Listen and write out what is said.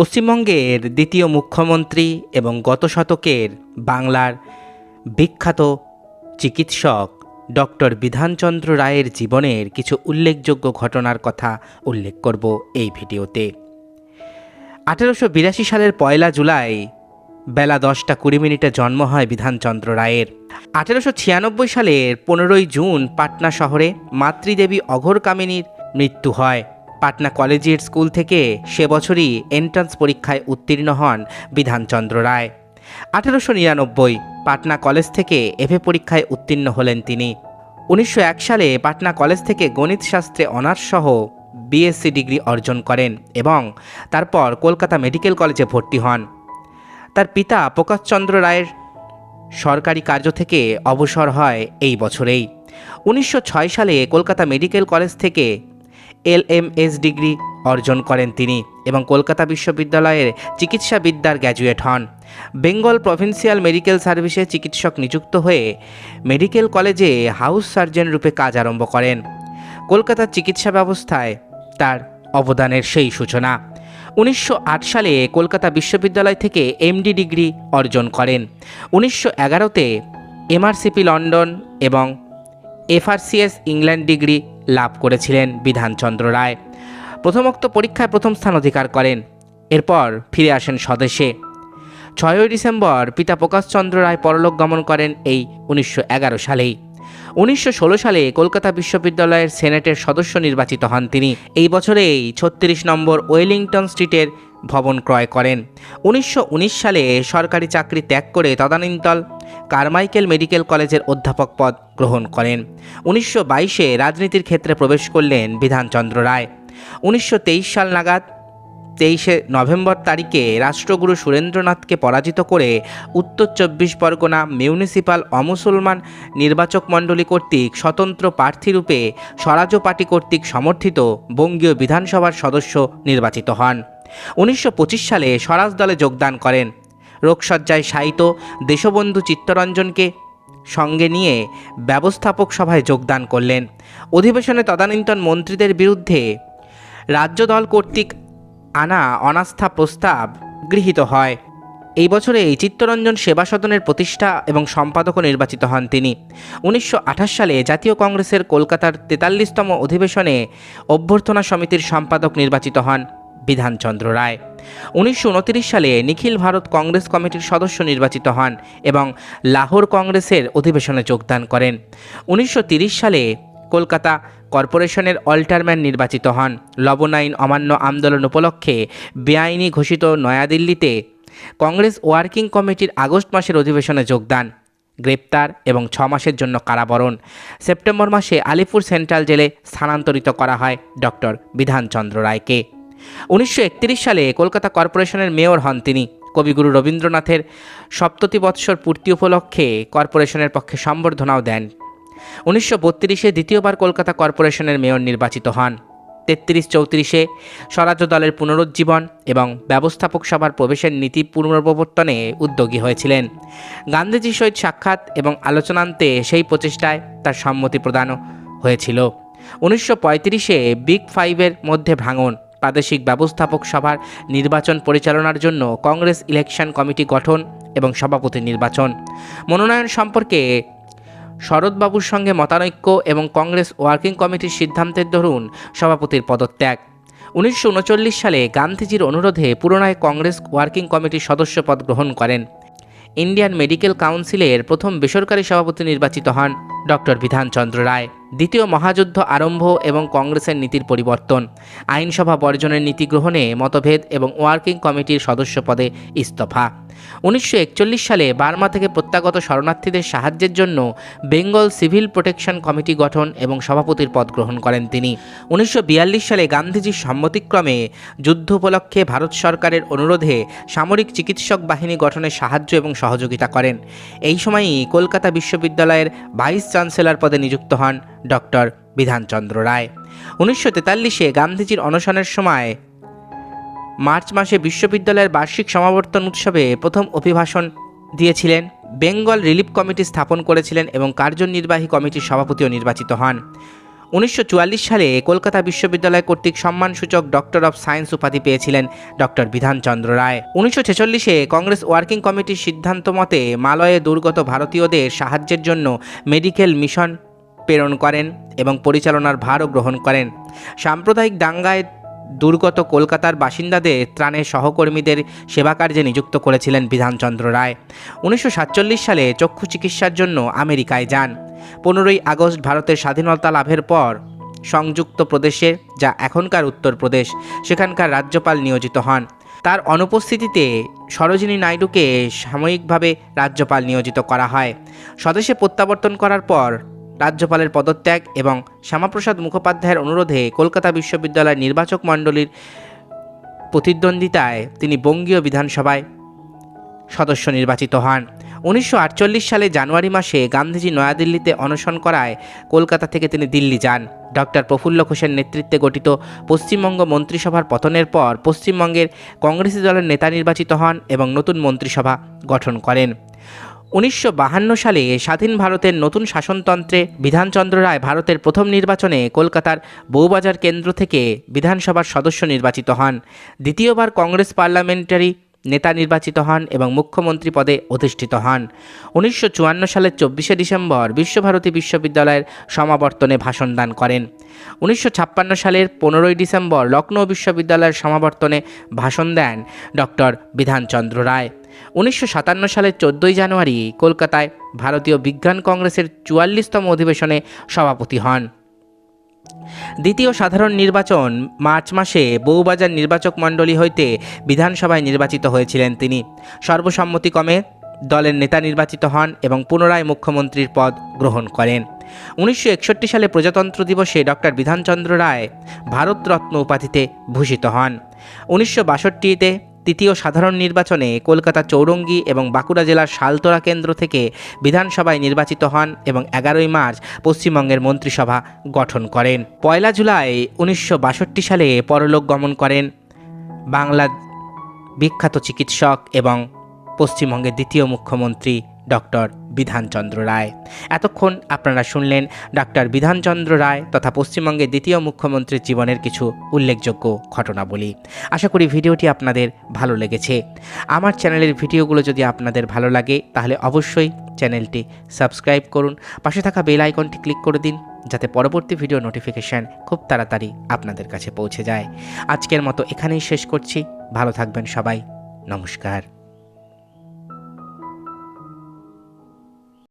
পশ্চিমবঙ্গের দ্বিতীয় মুখ্যমন্ত্রী এবং গত শতকের বাংলার বিখ্যাত চিকিৎসক ডক্টর বিধানচন্দ্র রায়ের জীবনের কিছু উল্লেখযোগ্য ঘটনার কথা উল্লেখ করব এই ভিডিওতে। আঠেরোশো বিরাশি সালের পয়লা জুলাই বেলা দশটা কুড়ি মিনিটে জন্ম হয় বিধানচন্দ্র রায়ের। আঠেরোশো ছিয়ানব্বই সালের পনেরোই জুন পাটনা শহরে মাতৃদেবী অঘোর কামিনীর মৃত্যু হয়। পাটনা কলেজিয়েট স্কুল থেকে সে বছরই এন্ট্রান্স পরীক্ষায় উত্তীর্ণ হন বিধানচন্দ্র রায়। আঠেরোশো নিরানব্বই পাটনা কলেজ থেকে এফএ পরীক্ষায় উত্তীর্ণ হলেন তিনি। উনিশশো এক সালে পাটনা কলেজ থেকে গণিত শাস্ত্রে অনার্স সহ বিএসসি ডিগ্রি অর্জন করেন এবং তারপর কলকাতা মেডিকেল কলেজে ভর্তি হন। তার পিতা প্রকাশচন্দ্র রায়ের সরকারি কার্য থেকে অবসর হয় এই বছরেই। উনিশশো ছয় সালে কলকাতা মেডিকেল কলেজ থেকে এলএমএস ডিগ্রি অর্জন করেন তিনি এবং কলকাতা বিশ্ববিদ্যালয়ের চিকিৎসাবিদ্যার গ্র্যাজুয়েট হন। বেঙ্গল প্রভিন্সিয়াল মেডিকেল সার্ভিসে চিকিৎসক নিযুক্ত হয়ে মেডিকেল কলেজে হাউস সার্জন রূপে কাজ আরম্ভ করেন। কলকাতার চিকিৎসা ব্যবস্থায় তার অবদানের সেই সূচনা। উনিশশো আট সালে কলকাতা বিশ্ববিদ্যালয় থেকে এমডি ডিগ্রি অর্জন করেন। উনিশশো এগারোতে এমআরসিপি লন্ডন এবং এফআরসিএস ইংল্যান্ড ডিগ্রি লাভ করেছিলেন বিধানচন্দ্র রায়। প্রথমোক্ত পরীক্ষায় প্রথম স্থান অধিকার করেন। এরপর ফিরে আসেন স্বদেশে। ছয়ই ডিসেম্বর পিতা প্রকাশচন্দ্র রায় পরলোক গমন করেন এই উনিশশো এগারো সালেই। উনিশশো ষোলো সালে কলকাতা বিশ্ববিদ্যালয়ের সেনেটের সদস্য নির্বাচিত হন তিনি। এই বছরেই ছত্রিশ নম্বর ওয়েলিংটন স্ট্রিটের ভবন ক্রয় করেন। উনিশশো উনিশ সালে সরকারি চাকরি ত্যাগ করে তদানীন্তল কারমাইকেল মেডিকেল কলেজের অধ্যাপক পদ গ্রহণ করেন। উনিশশো বাইশে রাজনীতির ক্ষেত্রে প্রবেশ করলেন বিধানচন্দ্র রায়। উনিশশো তেইশ সাল নাগাদ তেইশে নভেম্বর তারিখে রাষ্ট্রগুরু সুরেন্দ্রনাথকে পরাজিত করে উত্তর চব্বিশ পরগনা মিউনিসিপাল অমুসলমান নির্বাচক মণ্ডলী কর্তৃক স্বতন্ত্র প্রার্থীরূপে স্বরাজ্য পার্টি কর্তৃক সমর্থিত বঙ্গীয় বিধানসভার সদস্য নির্বাচিত হন। উনিশশো পঁচিশ সালে স্বরাজ দলে যোগদান করেন। রোগসজ্জায় শায়িত দেশবন্ধু চিত্তরঞ্জনকে সঙ্গে নিয়ে ব্যবস্থাপক সভায় যোগদান করলেন। অধিবেশনে তদানীন্তন মন্ত্রীদের বিরুদ্ধে রাজ্য দল কর্তৃক আনা অনাস্থা প্রস্তাব গৃহীত হয়। এই বছরে চিত্তরঞ্জন সেবা সদনের প্রতিষ্ঠা এবং সম্পাদকও নির্বাচিত হন তিনি। উনিশশো আঠাশ সালে জাতীয় কংগ্রেসের কলকাতার তেতাল্লিশতম অধিবেশনে অভ্যর্থনা সমিতির সম্পাদক নির্বাচিত হন। বিধানচন্দ্র রায়। উনিশশো সালে নিখিল ভারত কংগ্রেস কমিটির সদস্য নির্বাচিত হন এবং লাহোর কংগ্রেসের অধিবেশনে যোগদান করেন। উনিশশো সালে কলকাতা কর্পোরেশনের অল্টারম্যান নির্বাচিত হন। লবণ আইন অমান্য আন্দোলন উপলক্ষে বেআইনি ঘোষিত নয়াদিল্লিতে কংগ্রেস ওয়ার্কিং কমিটির আগস্ট মাসের অধিবেশনে যোগদান। গ্রেপ্তার এবং ছ মাসের জন্য কারাবরণ। সেপ্টেম্বর মাসে আলিপুর সেন্ট্রাল জেলে স্থানান্তরিত করা হয় ডক্টর বিধানচন্দ্র রায়কে। উনিশশো একত্রিশ সালে কলকাতা কর্পোরেশনের মেয়র হন তিনি। কবিগুরু রবীন্দ্রনাথের সপ্ততি বৎসর পূর্তি উপলক্ষে কর্পোরেশনের পক্ষে সম্বর্ধনাও দেন। উনিশশো বত্রিশে দ্বিতীয়বার কলকাতা কর্পোরেশনের মেয়র নির্বাচিত হন। তেত্রিশ চৌত্রিশে স্বরাজ্য দলের পুনরুজ্জীবন এবং ব্যবস্থাপক সভার প্রবেশের নীতি পুনর্প্রবর্তনে উদ্যোগী হয়েছিলেন। গান্ধীজির সহিত সাক্ষাৎ এবং আলোচনান্তে সেই প্রচেষ্টায় তার সম্মতি প্রদানও হয়েছিল। উনিশশো পঁয়ত্রিশে বিগ ফাইভের মধ্যে ভাঙন প্রাদেশিক ব্যবস্থাপক সভার নির্বাচন পরিচালনার জন্য কংগ্রেস ইলেকশন কমিটি গঠন এবং সভাপতি নির্বাচন। মনোনয়ন সম্পর্কে শরৎবাবুর সঙ্গে মতানৈক্য এবং কংগ্রেস ওয়ার্কিং কমিটির সিদ্ধান্তের দরুন সভাপতির পদত্যাগ। উনিশশো উনচল্লিশ সালে গান্ধীজির অনুরোধে পুরনায় কংগ্রেস ওয়ার্কিং কমিটির সদস্য পদ গ্রহণ করেন। ইন্ডিয়ান মেডিকেল কাউন্সিলের প্রথম বেসরকারি সভাপতি নির্বাচিত হন ডক্টর বিধানচন্দ্র রায়। দ্বিতীয় মহাযুদ্ধ আরম্ভ এবং কংগ্রেসের নীতির পরিবর্তন। আইনসভা বর্জনের নীতি গ্রহণে মতভেদ এবং ওয়ার্কিং কমিটির সদস্য পদে ইস্তফা। উনিশশো একচল্লিশ সালে বার্মা থেকে প্রত্যাগত শরণার্থীদের সাহায্যের জন্য বেঙ্গল সিভিল প্রোটেকশন কমিটি গঠন এবং সভাপতির পদ গ্রহণ করেন তিনি। উনিশশো বিয়াল্লিশ সালে গান্ধীজির সম্মতিক্রমে যুদ্ধ উপলক্ষে ভারত সরকারের অনুরোধে সামরিক চিকিৎসক বাহিনী গঠনে সাহায্য এবং সহযোগিতা করেন। এই সময়ই কলকাতা বিশ্ববিদ্যালয়ের ভাইস চ্যান্সেলর পদে নিযুক্ত হন ডক্টর বিধানচন্দ্র রায়। উনিশশো তেতাল্লিশে গান্ধীজির অনশনের সময় মার্চ মাসে বিশ্ববিদ্যালয়ের বার্ষিক সমাবর্তন উৎসবে প্রথম অভিভাষণ দিয়েছিলেন। বেঙ্গল রিলিফ কমিটি স্থাপন করেছিলেন এবং কার্যনির্বাহী কমিটির সভাপতিও নির্বাচিত হন। উনিশশো চুয়াল্লিশ সালে কলকাতা বিশ্ববিদ্যালয় কর্তৃক সম্মানসূচক ডক্টর অফ সায়েন্স উপাধি পেয়েছিলেন ডক্টর বিধানচন্দ্র রায়। উনিশশো ছেচল্লিশে কংগ্রেস ওয়ার্কিং কমিটির সিদ্ধান্ত মতে মালয়ে দুর্গত ভারতীয়দের সাহায্যের জন্য মেডিকেল মিশন প্রেরণ করেন এবং পরিচালনার ভারও গ্রহণ করেন। সাম্প্রদায়িক দাঙ্গায় দুর্গত কলকাতার বাসিন্দাদের ত্রাণে সহকর্মীদের সেবা কার্যে নিযুক্ত করেছিলেন বিধানচন্দ্র রায়। উনিশশো সাতচল্লিশ সালে চক্ষু চিকিৎসার জন্য আমেরিকায় যান। পনেরোই আগস্ট ভারতের স্বাধীনতা লাভের পর সংযুক্ত প্রদেশে, যা এখনকার উত্তরপ্রদেশ, সেখানকার রাজ্যপাল নিয়োজিত হন। তার অনুপস্থিতিতে সরোজিনী নাইডুকে সাময়িকভাবে রাজ্যপাল নিয়োজিত করা হয়। স্বদেশে প্রত্যাবর্তন করার পর রাজ্যপালের পদত্যাগ এবং শ্যামাপ্রসাদ মুখোপাধ্যায়ের অনুরোধে কলকাতা বিশ্ববিদ্যালয়ের নির্বাচক মণ্ডলীর প্রতিদ্বন্দ্বিতায় তিনি বঙ্গীয় বিধানসভায় সদস্য নির্বাচিত হন। উনিশশো আটচল্লিশ সালে জানুয়ারি মাসে গান্ধীজি নয়াদিল্লিতে অনশন করায় কলকাতা থেকে তিনি দিল্লি যান। ডক্টর প্রফুল্ল ঘোষের নেতৃত্বে গঠিত পশ্চিমবঙ্গ মন্ত্রিসভার পতনের পর পশ্চিমবঙ্গের কংগ্রেসি দলের নেতা নির্বাচিত হন এবং নতুন মন্ত্রিসভা গঠন করেন। উনিশশো সালে স্বাধীন ভারতের নতুন শাসনতন্ত্রে বিধানচন্দ্র রায় ভারতের প্রথম নির্বাচনে কলকাতার বউবাজার কেন্দ্র থেকে বিধানসভার সদস্য নির্বাচিত হন। দ্বিতীয়বার কংগ্রেস পার্লামেন্টারি নেতা নির্বাচিত হন এবং মুখ্যমন্ত্রী পদে অধিষ্ঠিত হন। উনিশশো চুয়ান্ন সালের চব্বিশে ডিসেম্বর বিশ্বভারতী বিশ্ববিদ্যালয়ের সমাবর্তনে ভাষণ দান করেন। উনিশশো ছাপ্পান্ন সালের পনেরোই ডিসেম্বর লখনৌ বিশ্ববিদ্যালয়ের সমাবর্তনে ভাষণ দেন ডক্টর বিধানচন্দ্র রায়। উনিশশো সাতান্ন সালের চোদ্দোই জানুয়ারি কলকাতায় ভারতীয় বিজ্ঞান কংগ্রেসের চুয়াল্লিশতম অধিবেশনে সভাপতি হন। দ্বিতীয় সাধারণ নির্বাচন মার্চ মাসে বউবাজার নির্বাচক মণ্ডলী হইতে বিধানসভায় নির্বাচিত হয়েছিলেন তিনি। সর্বসম্মতিক্রমে দলের নেতা নির্বাচিত হন এবং পুনরায় মুখ্যমন্ত্রীর পদ গ্রহণ করেন। উনিশশো একষট্টি সালে প্রজাতন্ত্র দিবসে ডক্টর বিধানচন্দ্র রায় ভারতরত্ন উপাধিতে ভূষিত হন। উনিশশো বাষট্টিতে তৃতীয় সাধারণ নির্বাচনে কলকাতা চৌরঙ্গি এবং বাঁকুড়া জেলার শালতোরা কেন্দ্র থেকে বিধানসভায় নির্বাচিত হন এবং এগারোই মার্চ পশ্চিমবঙ্গের মন্ত্রিসভা গঠন করেন। পয়লা জুলাই উনিশশো বাষট্টি সালে পরলোক গমন করেন। বাংলা বিখ্যাত চিকিৎসক এবং পশ্চিমবঙ্গের দ্বিতীয় মুখ্যমন্ত্রী ডক্টর বিধানচন্দ্র রায়। এতক্ষণ আপনারা শুনলেন ডক্টর বিধানচন্দ্র রায় তথা পশ্চিমবঙ্গের দ্বিতীয় মুখ্যমন্ত্রীর জীবনের কিছু উল্লেখযোগ্য ঘটনাবলী। আশা করি ভিডিওটি আপনাদের ভালো লেগেছে। আমার চ্যানেলের ভিডিওগুলো যদি আপনাদের ভালো লাগে, তাহলে অবশ্যই চ্যানেলটি সাবস্ক্রাইব করুন। পাশে থাকা বেল আইকনটি ক্লিক করে দিন, যাতে পরবর্তী ভিডিও নোটিফিকেশান খুব তাড়াতাড়ি আপনাদের কাছে পৌঁছে যায়। আজকের মতো এখানেই শেষ করছি। ভালো থাকবেন সবাই। নমস্কার।